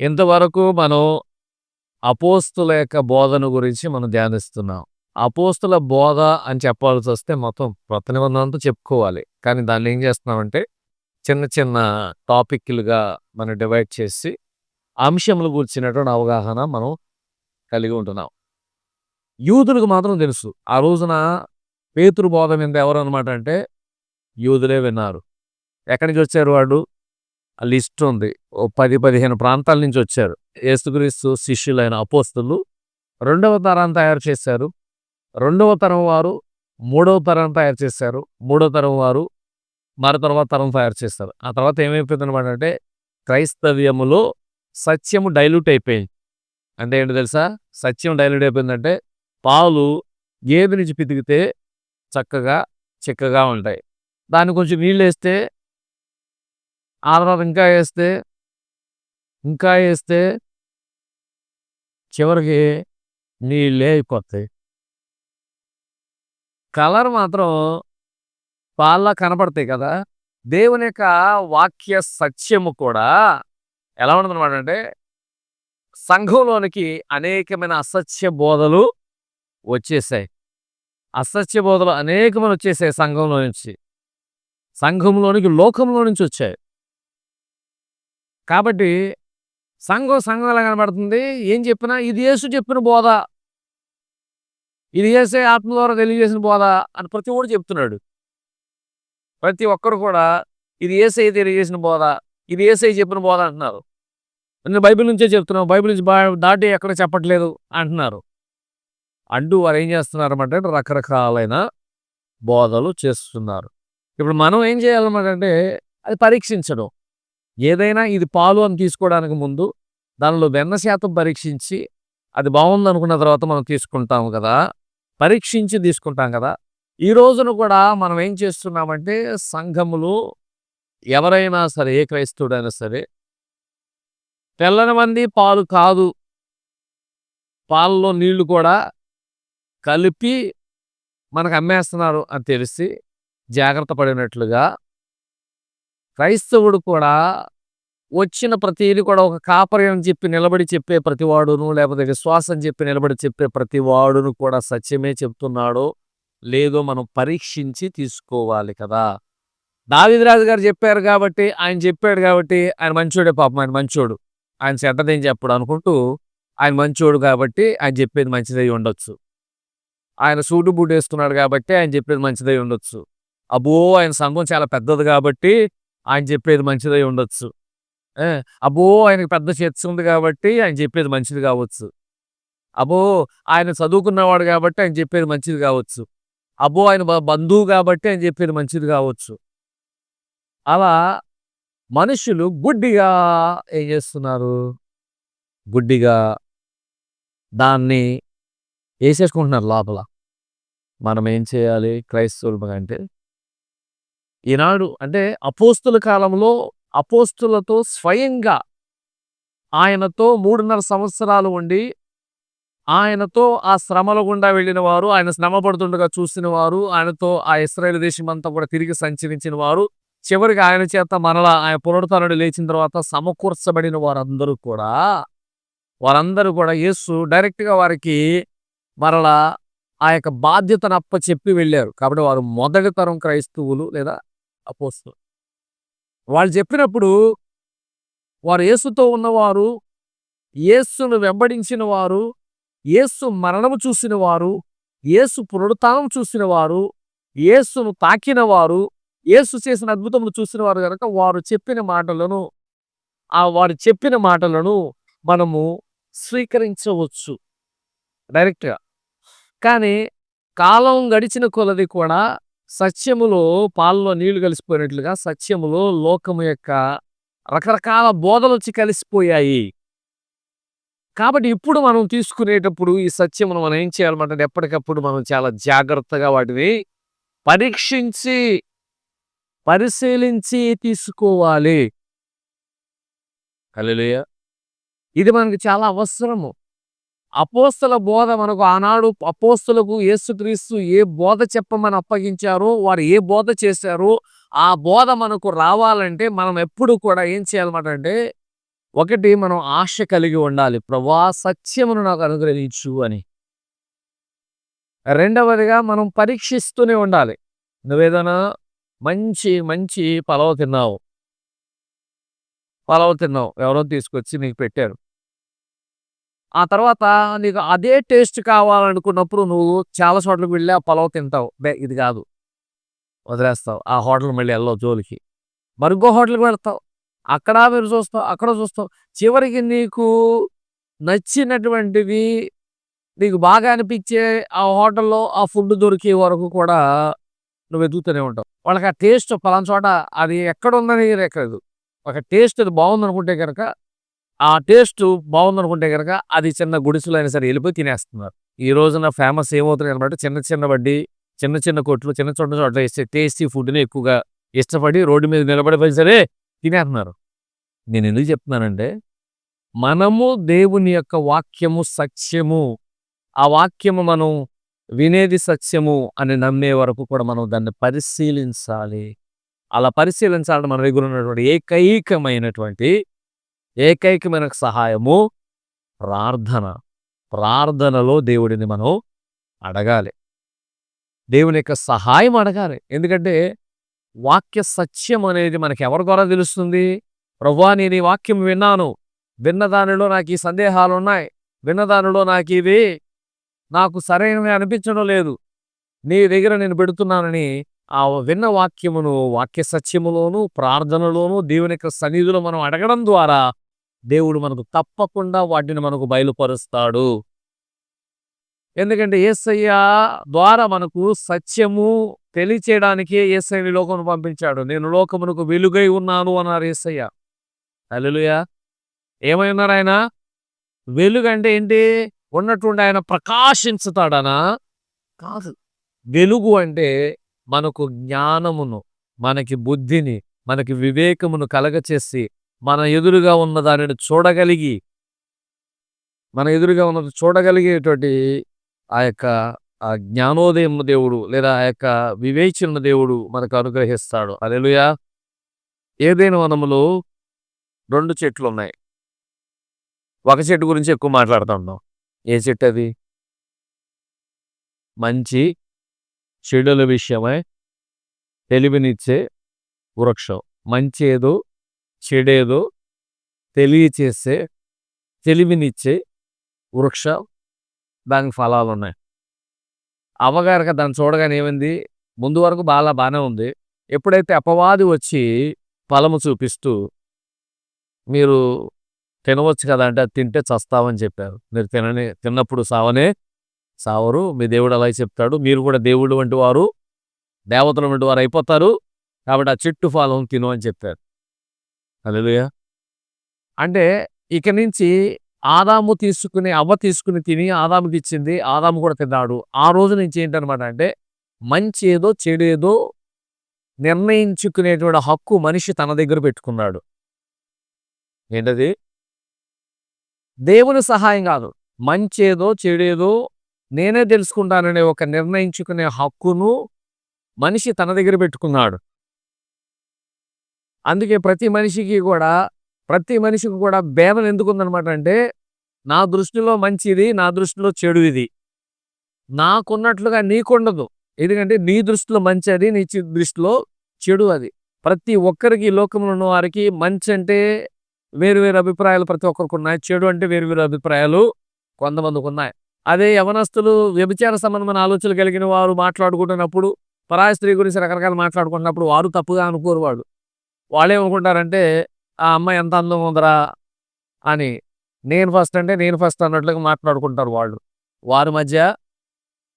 ఇంతవరకు మనం అపోస్తుల యొక్క బోధన గురించి మనం ధ్యానిస్తున్నాం. అపోస్తుల బోధ అని చెప్పాల్సొస్తే మొత్తం కొత్త నిబంధన చెప్పుకోవాలి. కానీ దాన్ని ఏం చేస్తున్నామంటే చిన్న చిన్న టాపిక్‌లుగా మనం డివైడ్ చేసి అంశములు గూర్చినటువంటి అవగాహన మనం కలిగి ఉంటున్నాం. యూదులకు మాత్రం తెలుసు. ఆ రోజున పేతురు బోధ మీద ఎవరు అనమాట అంటే యూదులే విన్నారు. ఎక్కడి నుంచి వచ్చారు వాళ్ళు? ఆ లిస్ట్ ఉంది. ఓ 10, 15 ప్రాంతాల నుంచి వచ్చారు. యేసుక్రీస్తు శిష్యులైన అపోస్తులు రెండవ తరం తయారు చేశారు. రెండవ తరం వారు మూడవ తరం తయారు చేశారు. మూడవ తరం వారు మరో తర్వాత తరం తయారు చేస్తారు. ఆ తర్వాత ఏమైపోయిందనమాట అంటే క్రైస్తవ్యములో సత్యము డైల్యూట్ అయిపోయింది. అంటే ఏంటో తెలుసా? సత్యం డైల్యూట్ అయిపోయిందంటే పాలు గేదె నుంచి పితికితే చక్కగా, చిక్కగా ఉంటాయి. దాన్ని కొంచెం నీళ్ళు వేస్తే ఆ తర్వాత ఇంకా వేస్తే ఇంకా వేస్తే చివరికి నీళ్ళే అయిపోతాయి. కలర్ మాత్రం పాల్లా కనపడతాయి కదా! దేవుని యొక్క వాక్య సత్యము కూడా ఎలా ఉంటుందన్నమాట అంటే సంఘంలోనికి అనేకమైన అసత్య బోధలు వచ్చేసాయి. అసత్య బోధలు అనేకమైన వచ్చేసాయి సంఘంలో నుంచి. సంఘంలోనికి లోకంలో నుంచి వచ్చాయి. కాబట్టి సంఘం సంఘం ఎలా ఏం చెప్పినా ఇది యేసు చెప్పిన బోధ. ఇది యేసే ఆత్మ ద్వారా తెలియజేసిన బోధ అని ప్రతి ఒక్కడు చెప్తున్నాడు. ప్రతి ఒక్కరు కూడా ఇది ఏసై తెలియజేసిన బోధ. ఇది ఏసై చెప్పిన బోధ అంటున్నారు. నేను బైబిల్ నుంచే చెప్తున్నాను. బైబిల్ నుంచి దాటి ఎక్కడ చెప్పట్లేదు అంటున్నారు. అంటూ వారు ఏం చేస్తున్నారన్నమాట అంటే రకరకాలైన బోధలు చేస్తున్నారు. ఇప్పుడు మనం ఏం చేయాలన్నమాట అంటే అది పరీక్షించడం. ఏదైనా ఇది పాలు అని తీసుకోవడానికి ముందు దానిలో వెన్న శాతం పరీక్షించి అది బావుందనుకున్న తర్వాత మనం తీసుకుంటాం కదా! పరీక్షించి తీసుకుంటాం కదా! ఈ రోజున కూడా మనం ఏం చేస్తున్నామంటే సంఘములు ఎవరైనా సరే ఏ క్రైస్తవుడైనా సరే తెల్లని మంది పాలు కాదు. పాలలో నీళ్ళు కూడా కలిపి మనకు అమ్మేస్తున్నారు అని తెలిసి జాగ్రత్త పడినట్లుగా క్రైస్తవుడు కూడా వచ్చిన ప్రతీది కూడా ఒక కాపరి అని చెప్పి నిలబడి చెప్పే ప్రతివాడును లేకపోతే విశ్వాసం చెప్పి నిలబడి చెప్పే ప్రతివాడును కూడా సత్యమే చెప్తున్నాడో లేదో మనం పరీక్షించి తీసుకోవాలి కదా! దావీదు రాజు గారు చెప్పారు కాబట్టి ఆయన చెప్పాడు కాబట్టి ఆయన మంచోడే పాపం ఆయన మంచోడు. ఆయన చెడ్డదేం చెప్పడు అనుకుంటూ ఆయన మంచోడు కాబట్టి ఆయన చెప్పేది మంచిదై ఉండొచ్చు. ఆయన సూటు బూట్ వేసుకున్నాడు కాబట్టి ఆయన చెప్పేది మంచిదై ఉండొచ్చు. అబ్బో! ఆయన సంఘం చాలా పెద్దది కాబట్టి ఆయన చెప్పేది మంచిదై ఉండొచ్చు. అబ్బో! ఆయనకి పెద్ద చర్చ ఉంది కాబట్టి ఆయన చెప్పేది మంచిది కావచ్చు. అబ్బో! ఆయన చదువుకున్నవాడు కాబట్టి ఆయన చెప్పేది మంచిది కావచ్చు. అబ్బో! ఆయన బంధువు కాబట్టి ఆయన చెప్పేది మంచిది కావచ్చు. అలా మనుషులు గుడ్డిగా ఏం చేస్తున్నారు? గుడ్డిగా దాన్ని వేసేసుకుంటున్నారు లోపల. మనం ఏం చేయాలి క్రైస్తవులు అంటే ఈనాడు అంటే అపోస్తుల కాలంలో అపోస్తులతో స్వయంగా ఆయనతో 3.5 సంవత్సరాలు ఉండి ఆయనతో ఆ శ్రమల గుండా వెళ్ళిన వారు, ఆయన శ్రమ పడుతుండగా చూసిన వారు, ఆయనతో ఆ ఇస్రైల్ దేశం అంతా కూడా తిరిగి సంచరించిన వారు, చివరికి ఆయన చేత మరలా ఆయన పునరుతనుడు లేచిన తర్వాత సమకూర్చబడిన వారందరూ కూడా వారందరూ కూడా యేసు డైరెక్ట్‌గా వారికి మరలా ఆ యొక్క బాధ్యతను అప్పచెప్పి వెళ్ళారు. కాబట్టి వారు మొదటి తరం క్రైస్తవులు లేదా అపోస్తు వాళ్ళు చెప్పినప్పుడు వారు యేసుతో ఉన్నవారు, యేసును వెంబడించిన వారు, యేసు మరణము చూసిన వారు, యేసు పునరుత్నం చూసిన వారు, యేసును తాకిన వారు, యేసు చేసిన అద్భుతములు చూసిన వారు కనుక వారు చెప్పిన మాటలను ఆ వారు చెప్పిన మాటలను మనము స్వీకరించవచ్చు. డైరెక్ట్‌గా. కానీ కాలం గడిచిన కొలది కూడా సత్యములో పాలలో నీళ్ళు కలిసిపోయినట్లుగా సత్యములో లోకము యొక్క రకరకాల బోధలొచ్చి కలిసిపోయాయి. కాబట్టి ఇప్పుడు మనం తీసుకునేటప్పుడు ఈ సత్యమును మనం ఏం చేయాలన్నమాట ఎప్పటికప్పుడు మనం చాలా జాగ్రత్తగా వాటిని పరీక్షించి, పరిశీలించి తీసుకోవాలి. హల్లెలూయా! ఇది మనకు చాలా అవసరము. అపోస్తల బోధ మనకు ఆనాడు అపోస్తులకు యేసుక్రీస్తు ఏ బోధ చెప్పమని అప్పగించారో, వారు ఏ బోధ చేశారో, ఆ బోధ మనకు రావాలంటే మనం ఎప్పుడు కూడా ఏం చేయాలన్నమాట అంటే ఒకటి మనం ఆశ కలిగి ఉండాలి. ప్రభా సత్యమును నాకు అనుగ్రహించు అని. రెండవదిగా మనం పరీక్షిస్తూనే ఉండాలి. నువ్వేదైనా మంచి మంచి పలవ తిన్నావు. పలవ తిన్నావు. ఎవరో తీసుకొచ్చి నీకు పెట్టారు. ఆ తర్వాత నీకు అదే టేస్ట్ కావాలనుకున్నప్పుడు నువ్వు చాలా చోట్లకి వెళ్ళి ఆ పలవ తింటావు. బే ఇది కాదు. వదిలేస్తావు. ఆ హోటల్ మళ్ళీ వెళ్ళవు జోలికి. మరుగో హోటల్కి వెళ్తావు. అక్కడ మీరు చూస్తావు అక్కడ చూస్తావు. చివరికి నీకు నచ్చినటువంటివి నీకు బాగా అనిపించే ఆ హోటల్లో ఆ ఫుడ్ దొరికే వరకు కూడా నువ్వు ఎదుగుతూనే ఉంటావు. వాళ్ళకి ఆ టేస్ట్ పలానా చోట అది ఎక్కడ ఉందని ఎక్కలేదు ఒక టేస్ట్ అది బాగుందనుకుంటే కనుక ఆ టేస్ట్ బాగుందనుకుంటే కనుక అది చిన్న గుడిసెలు అయినా సరే వెళ్ళిపోయి తినేస్తున్నారు. ఈ రోజున ఫేమస్ ఏమవుతున్నాయి అనమాట చిన్న చిన్న వడ్డీ చిన్న చిన్న కొట్లు చిన్న చోట చోట్ల వేస్తే టేస్టీ ఫుడ్ని ఎక్కువగా ఇష్టపడి రోడ్డు మీద నిలబడిపోయి సరే తినేస్తున్నారు. నేను ఎందుకు చెప్తున్నానంటే మనము దేవుని యొక్క వాక్యము సత్యము. ఆ వాక్యము మనం వినేది సత్యము అని నమ్మే వరకు కూడా మనం దాన్ని పరిశీలించాలి. అలా పరిశీలించాలని మన దగ్గర ఉన్నటువంటి ఏకైకమైనటువంటి ఏకైకమైన సహాయము ప్రార్థన. ప్రార్థనలో దేవుడిని మనం అడగాలి. దేవుని యొక్క సహాయం అడగాలి. ఎందుకంటే వాక్య సత్యం అనేది మనకి ఎవరి ద్వారా తెలుస్తుంది? ప్రవ్వా నేను ఈ వాక్యం విన్నాను. విన్నదానిలో నాకు ఈ సందేహాలు ఉన్నాయి విన్నదానిలో నాకు ఇవి నాకు సరైనవి అనిపించడం లేదు. నీ దగ్గర నేను పెడుతున్నానని ఆ విన్న వాక్యమును వాక్య సత్యములోను ప్రార్థనలోను దేవుని యొక్క సన్నిధిలో మనం అడగడం ద్వారా దేవుడు మనకు తప్పకుండా వాటిని మనకు బయలుపరుస్తాడు. ఎందుకంటే ఏసయ్య ద్వారా మనకు సత్యము తెలియచేయడానికి ఏసయ్యని లోకమును పంపించాడు. నేను లోకమునకు వెలుగై ఉన్నాను అన్నారు ఏసయ్య. అల్లుయా ఏమై ఉన్నారు ఆయన? వెలుగు అంటే ఏంటి? ఉన్నటువంటి ఆయన ప్రకాశించుతాడనా? కాదు. వెలుగు అంటే మనకు జ్ఞానమును మనకి బుద్ధిని మనకి వివేకమును కలగచేసి మన ఎదురుగా ఉన్న దానిని చూడగలిగి మన ఎదురుగా ఉన్నది చూడగలిగేటువంటి ఆ యొక్క ఆ జ్ఞానోదయం దేవుడు లేదా ఆ యొక్క వివేచన దేవుడు మనకు అనుగ్రహిస్తాడు. అలెలుయా ఏదైనా వనములో రెండు చెట్లు ఉన్నాయి. ఒక చెట్టు గురించి ఎక్కువ మాట్లాడుతున్నాం ఏ చెట్టు అది? మంచి చెడుల విషయమై తెలివినిచ్చే వృక్షం. మంచి ఏదో చెడేదో తెలియచేసే తెలివినిచ్చే వృక్షం దానికి ఫలాలు ఉన్నాయి. అమ్మగారికి దాన్ని చూడగానే ఏమైంది? ముందు వరకు బాగా బాగానే ఉంది. ఎప్పుడైతే అపవాది వచ్చి ఫలము చూపిస్తూ మీరు తినవచ్చు కదా అంటే అది తింటే చస్తామని చెప్పారు. మీరు తినని తిన్నప్పుడు సావనే సావరు. మీ దేవుడు అలా చెప్తాడు. మీరు కూడా దేవుడు వంటి వారు దేవతల వంటి వారు అయిపోతారు. కాబట్టి ఆ చెట్టు ఫలం తిను అని చెప్పారు. అలలుయా అంటే ఇక నుంచి ఆదాము తీసుకుని అవ్వ తీసుకుని తిని ఆదాముకి ఇచ్చింది ఆదాము కూడా తిన్నాడు. ఆ రోజు నుంచి ఏంటనమాట అంటే మంచి ఏదో చెడు ఏదో నిర్ణయించుకునేటువంటి హక్కు మనిషి తన దగ్గర పెట్టుకున్నాడు. ఏంటది? దేవుని సహాయం కాదు. మంచేదో చెడేదో నేనే తెలుసుకుంటాననే ఒక నిర్ణయించుకునే హక్కును మనిషి తన దగ్గర పెట్టుకున్నాడు. అందుకే ప్రతి మనిషికి కూడా ప్రతి మనిషికి కూడా భేదం ఎందుకుందనమాట అంటే నా దృష్టిలో మంచిది నా దృష్టిలో చెడు ఇది నాకున్నట్లుగా నీకుండదు. ఎందుకంటే నీ దృష్టిలో మంచి అది నీ దృష్టిలో చెడు అది. ప్రతి ఒక్కరికి లోకంలో ఉన్న వారికి మంచి అంటే వేరు వేరు అభిప్రాయాలు ప్రతి ఒక్కరికి ఉన్నాయి. చెడు అంటే వేరు వేరు అభిప్రాయాలు కొంతమందికి ఉన్నాయి. అదే యవనస్తులు వ్యభిచార సంబంధమైన ఆలోచనలు కలిగిన వారు మాట్లాడుకుంటున్నప్పుడు పరాయ స్త్రీ గురించి రకరకాలు మాట్లాడుకుంటున్నప్పుడు వారు తప్పుగా అనుకోరు వాడు వాళ్ళు ఏమనుకుంటారంటే ఆ అమ్మాయి ఎంత అందంగా ఉందరా అని. నేను ఫస్ట్ అంటే నేను ఫస్ట్ అన్నట్లుగా మాట్లాడుకుంటారు వాళ్ళు. వారి మధ్య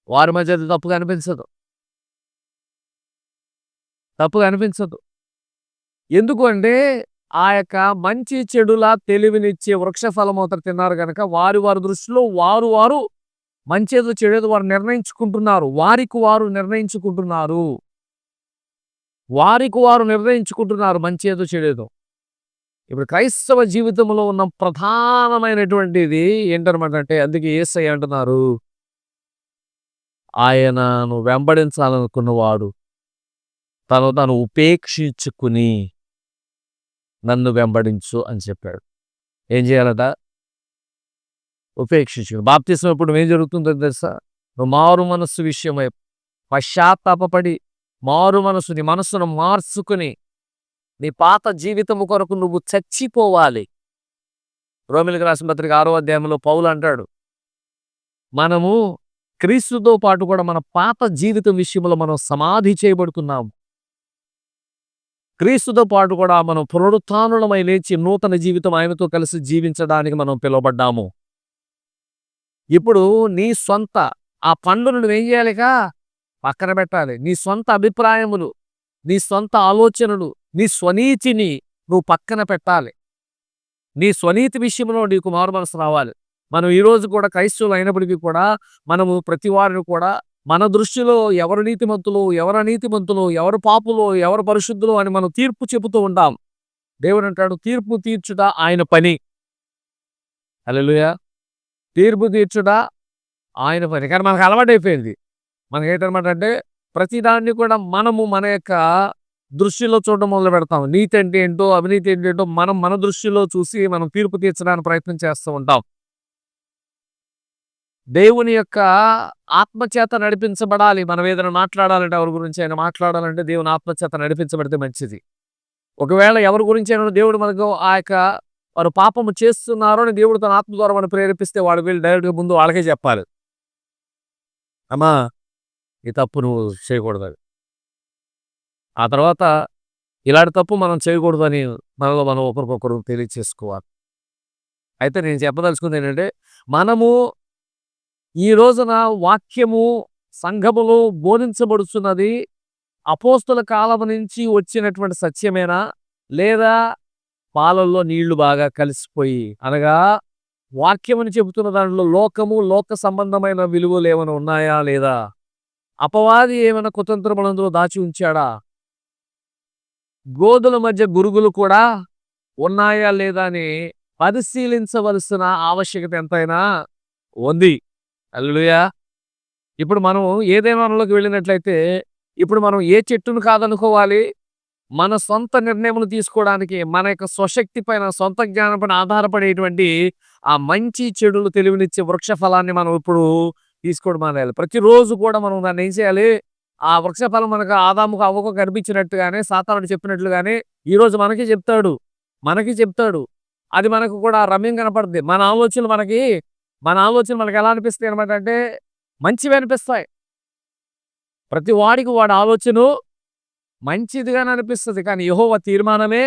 వారి మధ్య అది తప్పుగా అనిపించదు. తప్పుగా అనిపించదు. ఎందుకు అంటే ఆ యొక్క మంచి చెడుల తెలివినిచ్చే వృక్ష ఫలం అవుతారు తిన్నారు కనుక వారి వారి దృష్టిలో వారు వారు మంచేదో చెడేదో వారు నిర్ణయించుకుంటున్నారు. వారికి వారు నిర్ణయించుకుంటున్నారు. వారికి వారు నిర్ణయించుకుంటున్నారు మంచి ఏదో చెడేదో. ఇప్పుడు క్రైస్తవ జీవితంలో ఉన్న ప్రధానమైనటువంటిది ఏంటనమాట అంటే అందుకే ఏసై అంటున్నారు ఆయనను వెంబడించాలనుకున్నవాడు తను తను ఉపేక్షించుకుని నన్ను వెంబడించు అని చెప్పాడు. ఏం చేయాలట? ఉపేక్షించు బాప్తిసం ఇప్పుడు ఏం జరుగుతుందో తెలుసా? నువ్వు మారు మనస్సు విషయమై పశ్చాత్తాపడి మారు మనసు నీ మనస్సును మార్చుకుని నీ పాత జీవితము కొరకు నువ్వు చచ్చిపోవాలి. రోమిలికి రాసిన పత్రిక ఆరో అధ్యాయంలో పౌలు అంటాడు మనము క్రీస్తుతో పాటు కూడా మన పాత జీవితం విషయంలో మనం సమాధి చేయబడుతున్నాము క్రీస్తుతో పాటు కూడా మనం పునరుత్నమై లేచి నూతన జీవితం ఆయనతో కలిసి జీవించడానికి మనం పిలువబడ్డాము. ఇప్పుడు నీ సొంత ఆ పండును నువ్వేం చేయాలిగా? పక్కన పెట్టాలి. నీ సొంత అభిప్రాయములు నీ సొంత ఆలోచనలు నీ స్వనీతిని నువ్వు పక్కన పెట్టాలి. నీ స్వనీతి విషయంలో నీకు మారు మనసు రావాలి. మనం ఈరోజు కూడా క్రైస్తవులు అయినప్పటికీ కూడా మనము ప్రతి వారిని కూడా మన దృష్టిలో ఎవరు నీతిమంతులు ఎవరు అనీతిమంతులు ఎవరు పాపులు ఎవరు పరిశుద్ధులు అని మనం తీర్పు చెబుతూ ఉంటాం దేవుడు అంటాడు తీర్పు తీర్చుట ఆయన పని. హల్లెలూయా. తీర్పు తీర్చుట ఆయన పని. కానీ మనకు అలవాటైపోయింది. మనకి ఏంటనమాట అంటే ప్రతిదాన్ని కూడా మనము మన యొక్క దృష్టిలో చూడడం మొదలు పెడతాం. నీతి అంటే ఏంటో అవినీతి అంటే ఏంటో మనం మన దృష్టిలో చూసి మనం తీర్పు తీర్చడానికి ప్రయత్నం చేస్తూ ఉంటాం. దేవుని యొక్క ఆత్మచేత నడిపించబడాలి. మనం ఏదైనా మాట్లాడాలంటే ఎవరి గురించి అయినా మాట్లాడాలంటే దేవుని ఆత్మచేత నడిపించబడితే మంచిది. ఒకవేళ ఎవరి గురించి అయినా దేవుడు మనకు ఆ యొక్క వారు పాపము చేస్తున్నారో అని దేవుడు తన ఆత్మ ద్వారా మనం ప్రేరేపిస్తే వాడు వీళ్ళు డైరెక్ట్గా ముందు వాళ్ళకే చెప్పాలి. అమ్మా ఈ తప్పు నువ్వు చేయకూడదు ఆ తర్వాత ఇలాంటి తప్పు మనం చేయకూడదని మనలో మనం ఒకరికొకరు తెలియచేసుకోవాలి. అయితే నేను చెప్పదలుచుకుంది ఏంటంటే మనము ఈ రోజున వాక్యము సంఘములో బోధించబడుతున్నది అపోస్తుల కాలం నుంచి వచ్చినటువంటి సత్యమేనా? లేదా పాలల్లో నీళ్ళు బాగా కలిసిపోయి అనగా వాక్యమని చెబుతున్న దాంట్లో లోకము లోక సంబంధమైన విలువలు ఏమైనా ఉన్నాయా లేదా? అపవాది ఏమైనా కుతంత్రములందులో దాచి ఉంచాడా? గోధుల మధ్య గురుగులు కూడా ఉన్నాయా లేదా అని పరిశీలించవలసిన ఆవశ్యకత ఎంతైనా ఉంది. అల్లుయా ఇప్పుడు మనం ఏదేమనలోకి వెళ్ళినట్లయితే ఇప్పుడు మనం ఏ చెట్టును కాదనుకోవాలి? మన సొంత నిర్ణయములు తీసుకోవడానికి మన యొక్క స్వశక్తి పైన సొంత జ్ఞానం పైన ఆధారపడేటువంటి ఆ మంచి చెడులు తెలివినిచ్చే వృక్ష ఫలాన్ని మనం ఇప్పుడు తీసుకోవడం మానేయాలి. ప్రతిరోజు కూడా మనం దాన్ని ఏం చేయాలి? ఆ వృక్ష ఫలం మనకు ఆదాముకు అవ్వకు కనిపించినట్టుగానే సాతానుడు చెప్పినట్లుగానే ఈరోజు మనకి చెప్తాడు. మనకి చెప్తాడు. అది మనకు కూడా రమ్యం కనపడుతుంది మన ఆలోచనలు మనకి మన ఆలోచనలు మనకి ఎలా అనిపిస్తాయి అనమాట అంటే మంచివి అనిపిస్తాయి. ప్రతి వాడికి వాడి ఆలోచన మంచిదిగానే అనిపిస్తుంది. కానీ యహోవ తీర్మానమే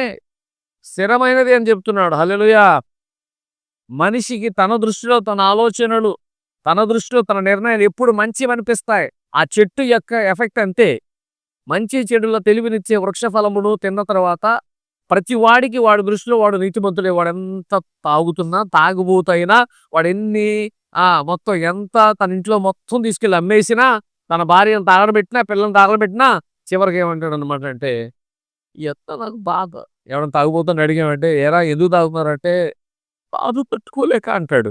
స్థిరమైనది అని చెప్తున్నాడు. హల్లెలూయా! మనిషికి తన దృష్టిలో తన ఆలోచనలు తన దృష్టిలో తన నిర్ణయాలు ఎప్పుడు మంచివి అనిపిస్తాయి ఆ చెట్టు యొక్క ఎఫెక్ట్ అంతే. మంచి చెడుల తెలివినిచ్చే వృక్ష ఫలమును తిన్న తర్వాత ప్రతి వాడికి వాడి దృష్టిలో వాడు నీతిమంతుడే. వాడు ఎంత తాగుతున్నా తాగుబోతైనా వాడు ఎన్ని ఆ మొత్తం ఎంత తన ఇంట్లో మొత్తం తీసుకెళ్ళి అమ్మేసినా తన భార్యను తాగడబెట్టినా పిల్లల్ని తాగడబెట్టినా చివరికి ఏమంటాడు అనమాట అంటే ఎంత నాకు బాధ. ఎవరైనా తాగుబోతుందని అడిగామంటే ఎరా ఎందుకు తాగుతున్నారంటే బాధ తట్టుకోలేక అంటాడు.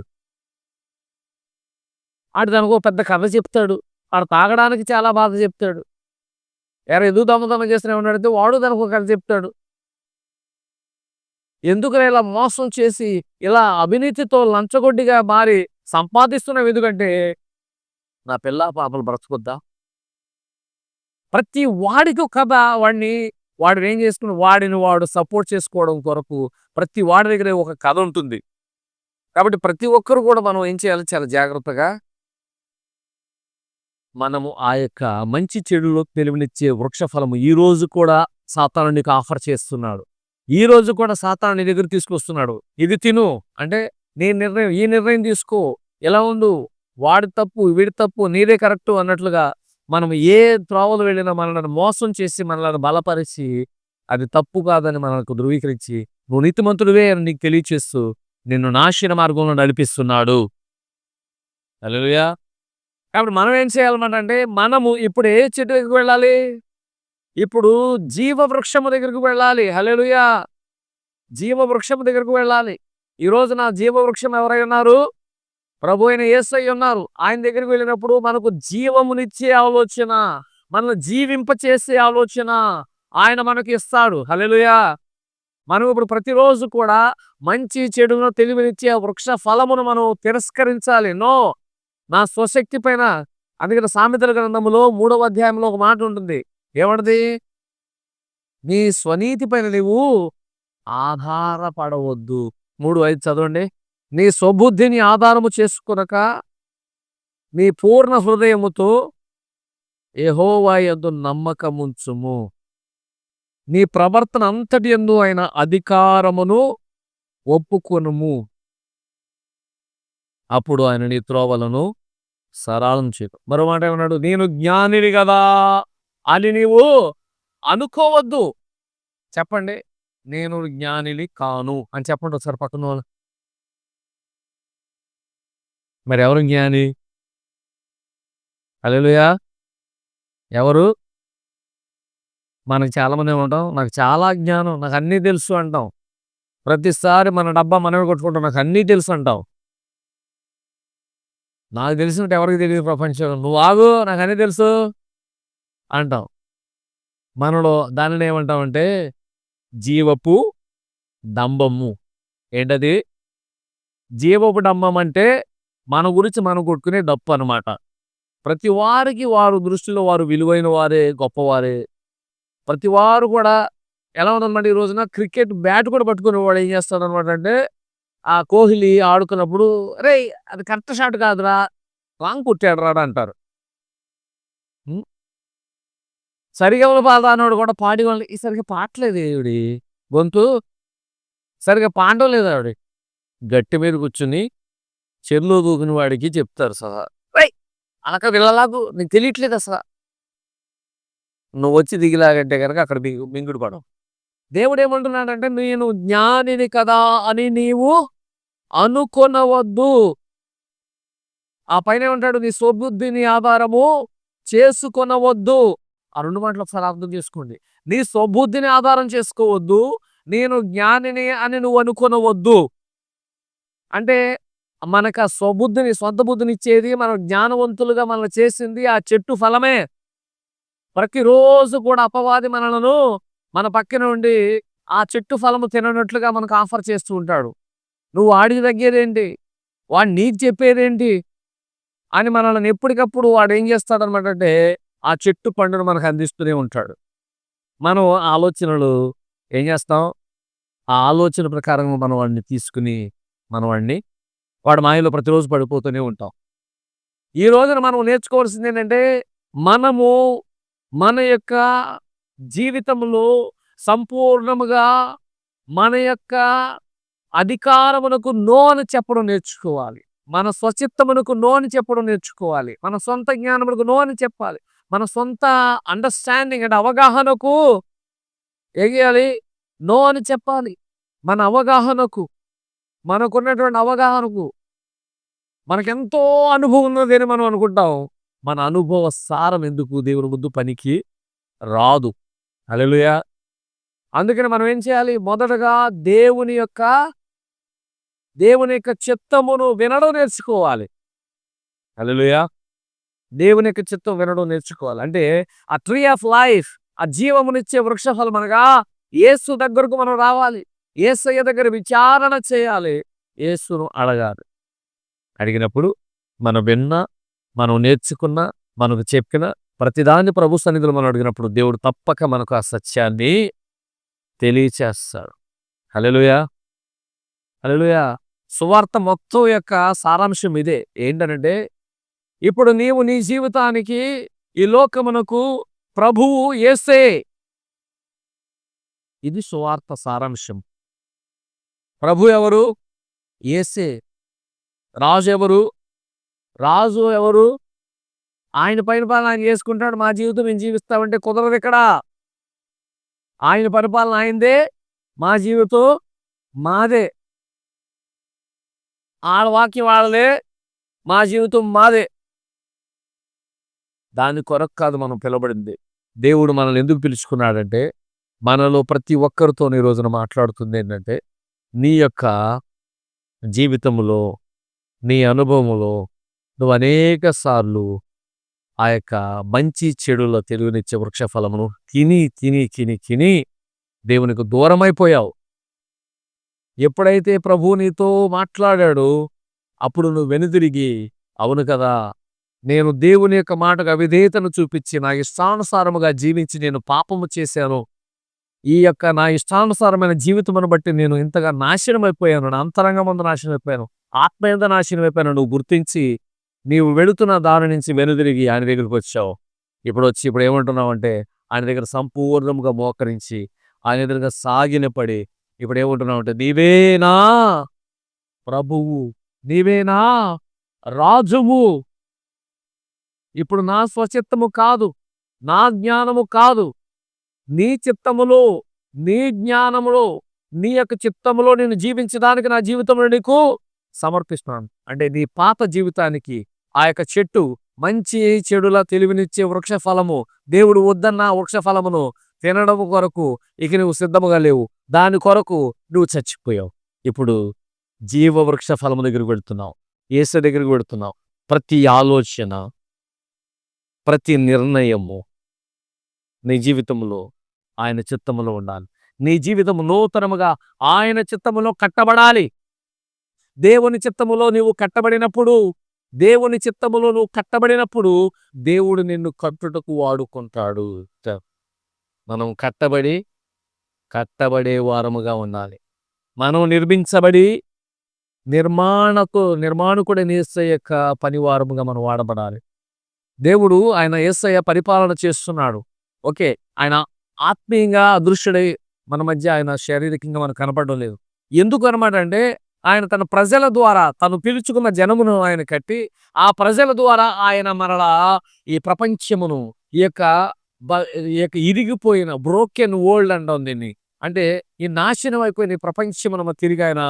ఆడు దానికి ఒక పెద్ద కథ చెప్తాడు. వాడు తాగడానికి చాలా బాధ చెప్తాడు. ఎవరు ఎదుగు దమ్మదమ్మ చేసిన ఉన్నాడంటే వాడు దానికి ఒక కథ చెప్తాడు. ఎందుకనే ఇలా మోసం చేసి ఇలా అవినీతితో లంచగొడ్డిగా మారి సంపాదిస్తున్నాం ఎందుకంటే నా పిల్ల పాపలు బ్రతుకుద్దా? ప్రతి వాడికి ఒక కథ. వాడిని వాడు ఏం చేసుకుని వాడిని వాడు సపోర్ట్ చేసుకోవడం కొరకు ప్రతి వాడి దగ్గర ఒక కథ ఉంటుంది. కాబట్టి ప్రతి ఒక్కరు కూడా మనం ఏం చేయాలి? చాలా జాగ్రత్తగా మనము ఆ యొక్క మంచి చెడులో తెలివినిచ్చే వృక్ష ఈరోజు ఈ రోజు కూడా సాతాను నీకు ఆఫర్ చేస్తున్నాడు. ఈ రోజు కూడా సాతాను నీ దగ్గర తీసుకొస్తున్నాడు. ఇది తిను. అంటే నీ నిర్ణయం ఈ నిర్ణయం తీసుకో. ఎలా ఉండు? వాడి తప్పు వీడి తప్పు నీదే కరెక్ట్ అన్నట్లుగా మనం ఏ త్రోవలు వెళ్ళినా మనల్ని మోసం చేసి మనల్ని బలపరిచి అది తప్పు కాదని మనకు ధృవీకరించి నువ్వు నీతిమంతుడివే అని నీకు తెలియచేస్తూ నిన్ను నాశన మార్గంలో నడిపిస్తున్నాడు. అలలుయా కాబట్టి మనం ఏం చేయాలన్నమాట అంటే మనము ఇప్పుడు ఏ చెట్టు దగ్గరికి వెళ్ళాలి? ఇప్పుడు జీవ వృక్షము దగ్గరికి వెళ్ళాలి. హలెలుయా జీవ వృక్షము దగ్గరకు వెళ్ళాలి. ఈ నా జీవవృక్షం ఎవరై ఉన్నారు? ప్రభు అయిన ఏసై ఉన్నారు. ఆయన దగ్గరికి వెళ్ళినప్పుడు మనకు జీవమునిచ్చే ఆలోచన మనల్ని జీవింపచేసే ఆలోచన ఆయన మనకు ఇస్తాడు. హలెలుయా మనం ఇప్పుడు ప్రతిరోజు కూడా మంచి చెడును తెలివినిచ్చే వృక్ష ఫలమును మనం తిరస్కరించాలి. నో! నా స్వశక్తి పైన అందుకని సామెతల గ్రంథములో మూడవ అధ్యాయంలో ఒక మాట ఉంటుంది. ఏమంటది? నీ స్వనీతి పైన నీవు ఆధారపడవద్దు. మూడు ఐదు చదవండి. నీ స్వబుద్ధిని ఆధారము చేసుకునక నీ పూర్ణ హృదయముతో యెహోవా యందు నమ్మకముంచుము. నీ ప్రవర్తన అంతటి ఎందు ఆయన అధికారమును ఒప్పుకొనుము. అప్పుడు ఆయన నీ త్రోవలను సరళం చేయు మరో మాట ఏమన్నాడు? నేను జ్ఞానిని కదా అని నీవు అనుకోవద్దు. చెప్పండి. నేను జ్ఞానిని కాను. అని చెప్పండి ఒకసారి పక్కన వాళ్ళు. మరి ఎవరు జ్ఞాని? అలెలుయా ఎవరు? మనకి చాలా మంది ఉంటాం. నాకు చాలా జ్ఞానం. నాకు అన్నీ తెలుసు అంటాం. ప్రతిసారి మన డబ్బా మనమే కొట్టుకుంటాం. నాకు అన్నీ తెలుసు అంటాం. నాకు తెలిసినట్టు ఎవరికి తెలియదు ప్రపంచం నువ్వు ఆగు నాకు అన్నీ తెలుసు అంటాం. మనలో దానిని ఏమంటామంటే జీవపు డంబము ఏంటది? జీవపు డంబం అంటే మన గురించి మనం కొట్టుకునే డప్పు అనమాట ప్రతి వారికి వారు దృష్టిలో వారు విలువైన వారే గొప్పవారే. ప్రతి వారు కూడా ఎలా ఉందన్నమాట ఈ రోజున? క్రికెట్ బ్యాట్ కూడా పట్టుకుని వాడు ఏం చేస్తాడు అనమాట అంటే ఆ కోహ్లీ ఆడుకున్నప్పుడు రే అది కరెక్ట్ షాట్ కాదురా రాంగ్ కొట్టాడు రాడా అంటారు. సరిగమల పాట అన్నాడు కూడా పాడి వాళ్ళు ఈ సరిగ్గా పాటలేదు గొంతు సరిగ్గా పాడడం లేదు ఆవిడ. గట్టి మీద కూర్చుని చెరులో దూకిన వాడికి చెప్తారు సహా. రై అనక వెళ్ళలాగు నీకు తెలియట్లేదు అసలు. నువ్వు వచ్చి దిగిలాగంటే కనుక అక్కడ మింగు మింగుడు పడవు. దేవుడు ఏమంటున్నాడంటే నేను జ్ఞానిని కదా అని నీవు అనుకొనవద్దు. ఆ పైన ఏమంటాడు నీ స్వబుద్ధిని ఆధారము చేసుకొనవద్దు. ఆ రెండు మాటలు ఒకసారి అర్థం చేసుకోండి. నీ స్వబుద్ధిని ఆధారం చేసుకోవద్దు నేను జ్ఞానిని అని నువ్వు అనుకొనవద్దు. అంటే మనకు ఆ స్వబుద్ధిని సొంత బుద్ధిని ఇచ్చేది మనం జ్ఞానవంతులుగా మనల్ని చేసింది ఆ చెట్టు ఫలమే. ప్రతిరోజు కూడా అపవాది మనలను మన పక్కన ఉండి ఆ చెట్టు ఫలము తిననట్లుగా మనకు ఆఫర్ చేస్తూ ఉంటాడు. నువ్వు వాడికి తగ్గేదేంటి? వాడు నీకు చెప్పేదేంటి? అని మనల్ని ఎప్పటికప్పుడు వాడు ఏం చేస్తాడనమాట అంటే ఆ చెట్టు పండును మనకు అందిస్తూనే ఉంటాడు. మనం ఆలోచనలు ఏం చేస్తాం? ఆ ఆలోచన ప్రకారం మనం వాడిని తీసుకుని మనం వాడిని వాడి మాయలో ప్రతిరోజు పడిపోతూనే ఉంటాం. ఈ రోజున మనం నేర్చుకోవాల్సింది ఏంటంటే మనము మన యొక్క జీవితంలో సంపూర్ణముగా మన యొక్క అధికారమునకు నో అని చెప్పడం నేర్చుకోవాలి. మన స్వచిత్తమునకు నో అని చెప్పడం నేర్చుకోవాలి. మన సొంత జ్ఞానమునకు నో అని చెప్పాలి. మన సొంత అండర్స్టాండింగ్ అంటే అవగాహనకు ఏం నో అని చెప్పాలి. మన అవగాహనకు మనకున్నటువంటి అవగాహనకు మనకెంతో అనుభవం ఉన్నది అని మనం అనుకుంటాం. మన అనుభవ సారం ఎందుకు? దేవుని ముందు పనికి రాదు. హల్లెలూయా. అందుకని మనం ఏం చేయాలి? మొదటగా దేవుని యొక్క దేవుని యొక్క చిత్తమును వినడం నేర్చుకోవాలి. హల్లెలూయా. దేవుని యొక్క చిత్తం వినడం నేర్చుకోవాలి. అంటే ఆ ట్రీ ఆఫ్ లైఫ్ ఆ జీవమునిచ్చే వృక్షఫలం అనగా యేసు దగ్గరకు మనం రావాలి. ఏసయ్య దగ్గర విచారణ చేయాలి. యేసును అడగాలి. అడిగినప్పుడు మనం విన్న మనం నేర్చుకున్న మనకు చెప్పిన ప్రతిదాన్ని ప్రభు సన్నిధిలో మనం అడిగినప్పుడు దేవుడు తప్పక మనకు ఆ సత్యాన్ని తెలియచేస్తాడు. హలెలుయా హలెలుయా సువార్త మొత్తం యొక్క సారాంశం ఇదే. ఏంటనంటే ఇప్పుడు నీవు నీ జీవితానికి ఈ లోకమునకు ప్రభువు ఏసే ఇది సువార్త సారాంశం. ప్రభు ఎవరు? ఏసే రాజు ఎవరు? రాజు ఎవరు? ఆయన పరిపాలన ఆయన చేసుకుంటాడు మా జీవితం మేము జీవిస్తామంటే కుదరదు ఇక్కడ. ఆయన పరిపాలన ఆయనదే మా జీవితం మాదే. ఆడ వాక్యం వాళ్ళదే మా జీవితం మాదే. దాని కొరకు కాదు మనం పిలబడింది దేవుడు మనల్ని ఎందుకు పిలుచుకున్నాడంటే మనలో ప్రతి ఒక్కరితో ఈ రోజున మాట్లాడుతుంది ఏంటంటే నీ యొక్క జీవితంలో నీ అనుభవంలో నువ్వు అనేక సార్లు ఆ యొక్క మంచి చెడుల తెలుగునిచ్చే వృక్ష ఫలమును తిని తిని తిని తిని దేవునికి దూరమైపోయావు. ఎప్పుడైతే ప్రభువు నీతో మాట్లాడాడో అప్పుడు నువ్వు వెనుదిరిగి అవును కదా నేను దేవుని యొక్క మాటకు అవిధేయతను చూపించి నా ఇష్టానుసారముగా జీవించి నేను పాపము చేశాను. ఈ యొక్క నా ఇష్టానుసారమైన జీవితమును బట్టి నేను ఇంతగా నాశనం అయిపోయాను నా అంతరంగం ముందు నాశనం అయిపోయాను ఆత్మ ఎంత నాశనం అయిపోయాను నువ్వు గుర్తించి నీవు వెళుతున్న దాని నుంచి వెనుదిరిగి ఆయన దగ్గరికి వచ్చావు. ఇప్పుడు వచ్చి ఇప్పుడు ఏమంటున్నావు అంటే ఆయన దగ్గర సంపూర్ణంగా మోకరించి ఆయన ఎదురుగా సాగిన పడి ఇప్పుడు ఏమంటున్నావు అంటే నీవేనా ప్రభువు నీవేనా రాజువు. ఇప్పుడు నా స్వచిత్తము కాదు నా జ్ఞానము కాదు. నీ చిత్తములో నీ జ్ఞానములో నీ యొక్క చిత్తములో నేను జీవించడానికి నా జీవితంలో నీకు సమర్పిస్తున్నాను. అంటే నీ పాత జీవితానికి ఆ యొక్క చెట్టు మంచి చెడుల తెలివినిచ్చే వృక్ష ఫలము. దేవుడు వద్దన్న వృక్ష ఫలమును తినడం కొరకు ఇక నువ్వు సిద్ధముగా లేవు. దాని కొరకు నువ్వు చచ్చిపోయావు. ఇప్పుడు జీవ వృక్ష ఫలము దగ్గరికి పెడుతున్నావు ఏసు దగ్గరికి పెడుతున్నావు ప్రతి ఆలోచన ప్రతి నిర్ణయము నీ జీవితంలో ఆయన చిత్తములో ఉండాలి. నీ జీవితం నూతనముగా ఆయన చిత్తములో కట్టబడాలి. దేవుని చిత్తములో నీవు కట్టబడినప్పుడు దేవుని చిత్తములో నువ్వు కట్టబడినప్పుడు దేవుడు నిన్ను కట్టుటకు వాడుకుంటాడు మనం కట్టబడి కట్టబడే వారముగా ఉండాలి. మనం నిర్మించబడి నిర్మాణకు నిర్మాణకుడైన యేసయ్య యొక్క పనివారముగా మనం వాడబడాలి. దేవుడు ఆయన ఏసయ్య పరిపాలన చేస్తున్నాడు. ఓకే ఆయన ఆత్మీయంగా అదృశ్యుడై మన మధ్య ఆయన శారీరకంగా మనకు కనపడడం లేదు. ఎందుకు అనమాట అంటే ఆయన తన ప్రజల ద్వారా తను పిలుచుకున్న జనమును ఆయన కట్టి ఆ ప్రజల ద్వారా ఆయన మరలా ఈ ప్రపంచమును ఈ యొక్క ఈ యొక్క ఇరిగిపోయిన బ్రోకెన్ వరల్డ్ అంటాం దీన్ని. అంటే ఈ నాశనం అయిపోయిన ఈ ప్రపంచమును తిరిగి ఆయన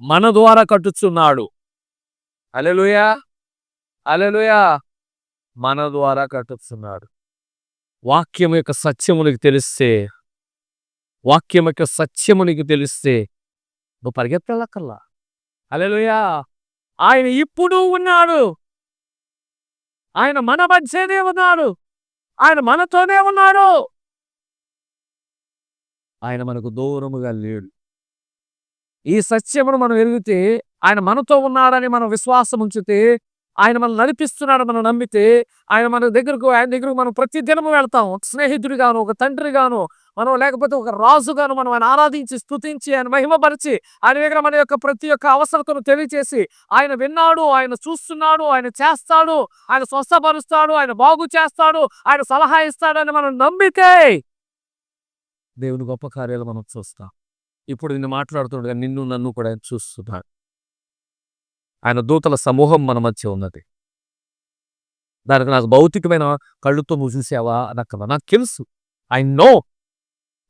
మన ద్వారా కట్టుచున్నాడు. అలెలుయా అలెలుయా మన ద్వారా కట్టుతున్నాడు వాక్యం యొక్క సత్యమునికి తెలిస్తే వాక్యం యొక్క సత్యమునికి తెలిస్తే నువ్వు పరిగెత్తలక్కల్లా అలెలుయా ఆయన ఇప్పుడు ఉన్నాడు. ఆయన మన మధ్యనే ఉన్నాడు. ఆయన మనతోనే ఉన్నాడు. ఆయన మనకు దూరముగా లేడు. ఈ సత్యమును మనం ఎరిగితే ఆయన మనతో ఉన్నాడని మనం విశ్వాసం ఉంచితే ఆయన మనం నడిపిస్తున్నాడు మనం నమ్మితే ఆయన మన దగ్గరకు ఆయన దగ్గరకు మనం ప్రతి దినము వెళ్తాం ఒక స్నేహితుడిగాను ఒక తండ్రిగాను మనం లేకపోతే ఒక రాజుగాను మనం ఆయన ఆరాధించి స్తుతించి ఆయన మహిమపరిచి ఆయన దగ్గర మన యొక్క ప్రతి ఒక్క అవసరతను తెలియచేసి ఆయన విన్నాడు ఆయన చూస్తున్నాడు ఆయన చేస్తాడు ఆయన స్వస్థపరుస్తాడు ఆయన బాగు చేస్తాడు ఆయన సలహా ఇస్తాడు అని మనం నమ్మితే దేవుని గొప్ప కార్యాలు మనం చూస్తాం. ఇప్పుడు నిన్ను మాట్లాడుతున్నాడు నిన్ను నన్ను కూడా ఆయన చూస్తున్నాడు. ఆయన దూతల సమూహం మన మధ్య ఉన్నది. దానికి నాకు భౌతికమైన కళ్ళుతో నువ్వు చూసావా నాకు కదా నాకు తెలుసు. ఐ నో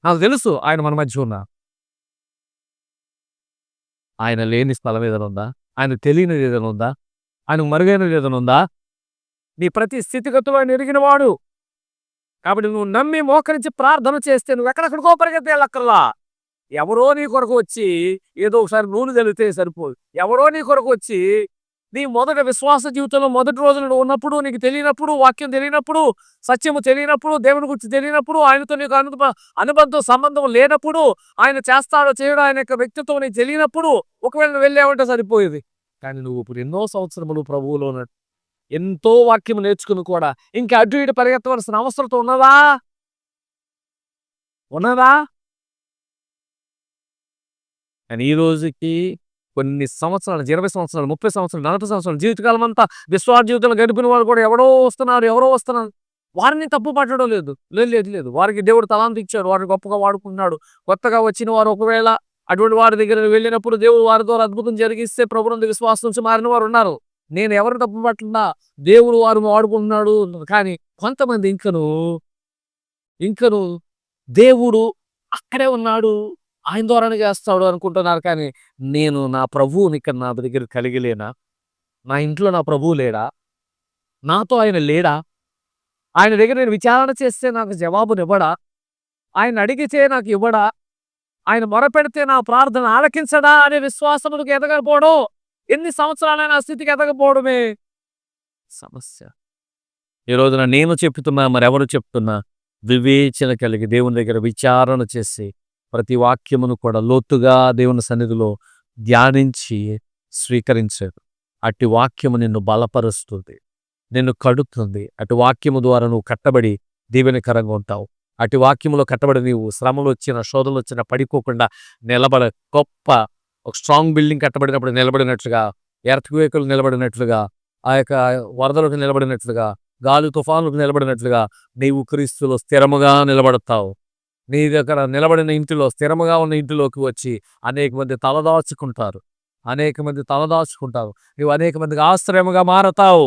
నాకు తెలుసు ఆయన మన మధ్య ఉన్నా. ఆయన లేని స్థలం ఏదైనా ఉందా? ఆయన తెలియనిది ఏదైనా ఉందా? ఆయన మరుగైనది ఏదైనా ఉందా? నీ ప్రతి స్థితిగతులు ఆయన ఎరిగినవాడు కాబట్టి నువ్వు నమ్మి మోకరించి ప్రార్థన చేస్తే నువ్వు ఎక్కడెక్కడికో పరిగెత్తేళ్ళక్కర్లా ఎవరో నీ కొరకు వచ్చి ఏదో ఒకసారి నూనె తెలితే సరిపోదు. ఎవరో నీ కొరకు వచ్చి నీ మొదట విశ్వాస జీవితంలో మొదటి రోజులు ఉన్నప్పుడు నీకు తెలియనప్పుడు వాక్యం తెలియనప్పుడు సత్యము తెలియనప్పుడు దేవుని గురించి తెలియనప్పుడు ఆయనతో నీకు అను అనుబంధం సంబంధం లేనప్పుడు ఆయన చేస్తాడో చేయడం ఆయన యొక్క వ్యక్తిత్వం నీకు తెలియనప్పుడు ఒకవేళ నువ్వు వెళ్ళావంటే సరిపోయేది. కానీ నువ్వు ఇప్పుడు ఎన్నో సంవత్సరములు ప్రభువులో ఉన్నట్టు ఎంతో వాక్యం నేర్చుకుని కూడా ఇంకా అటు ఇటు పరిగెత్తవలసిన అవసరం ఉన్నదా? ఉన్నదా? కానీ ఈ రోజుకి కొన్ని సంవత్సరాలు ఇరవై సంవత్సరాలు ముప్పై సంవత్సరాలు నలభై సంవత్సరాలు జీవితకాలం అంతా విశ్వాస జీవితంలో గడిపిన వాళ్ళు కూడా ఎవరో వస్తున్నారు ఎవరో వస్తున్నారు. వారిని తప్పు పట్టడం లేదు. లేదు లేదు లేదు. వారికి దేవుడు తలాంతి ఇచ్చాడు. వారిని గొప్పగా వాడుకున్నాడు కొత్తగా వచ్చిన వారు ఒకవేళ అటువంటి వారి దగ్గర వెళ్ళినప్పుడు దేవుడు వారి ద్వారా అద్భుతం జరిగిస్తే ప్రభుత్వం విశ్వాసం నుంచి మారిన వారు ఉన్నారు. నేను ఎవరు తప్పు పట్టినా దేవుడు వారు వాడుకుంటున్నాడు. కానీ కొంతమంది ఇంకను ఇంకను దేవుడు అక్కడే ఉన్నాడు. ఆయన ద్వారానే చేస్తాడు అనుకుంటున్నారు కానీ నేను నా ప్రభువుని ఇక్కడ నా దగ్గర కలిగిలేనా నా ఇంట్లో నా ప్రభువు లేడా? నాతో ఆయన లేడా? ఆయన దగ్గర నేను విచారణ చేస్తే నాకు జవాబునివ్వడా ఆయన అడిగితే నాకు ఇవ్వడా? ఆయన మొరపెడితే నా ప్రార్థన ఆలకించడా అనే విశ్వాసములకు ఎదగకపోవడం? ఎన్ని సంవత్సరాలైనా స్థితికి ఎదగకపోవడమే సమస్య. ఈ రోజున నేను చెప్తున్నా మరెవరు చెప్తున్నా వివేచన కలిగి దేవుని దగ్గర విచారణ చేసి ప్రతి వాక్యమును కూడా లోతుగా దేవుని సన్నిధిలో ధ్యానించి స్వీకరించారు అట్టి వాక్యము నిన్ను బలపరుస్తుంది. నిన్ను కడుతుంది అటు వాక్యము ద్వారా నువ్వు కట్టబడి దీవెనకరంగా ఉంటావు. అటు వాక్యములో కట్టబడి నీవు శ్రమలు వచ్చిన శోధనలు వచ్చిన పడిపోకుండా నిలబడ గొప్ప ఒక స్ట్రాంగ్ బిల్డింగ్ కట్టబడినప్పుడు నిలబడినట్లుగా ఎర్త్క్వేకులు నిలబడినట్లుగా ఆ యొక్క వరదలకు నిలబడినట్లుగా గాలి తుఫానులకు నిలబడినట్లుగా నీవు క్రీస్తులో స్థిరముగా నిలబడతావు. నీ దగ్గర నిలబడిన ఇంటిలో స్థిరముగా ఉన్న ఇంటిలోకి వచ్చి అనేక మంది తలదాచుకుంటారు అనేక మంది తలదాచుకుంటారు నువ్వు అనేక మందికి ఆశ్రయముగా మారతావు.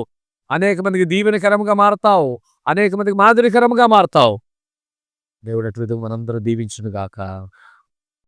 అనేక మందికి దీవెనకరముగా మారతావు. అనేక మందికి మాదిరికరముగా మారతావు. దేవుడు అటు విధంగా మనందరూ దీవించును గాక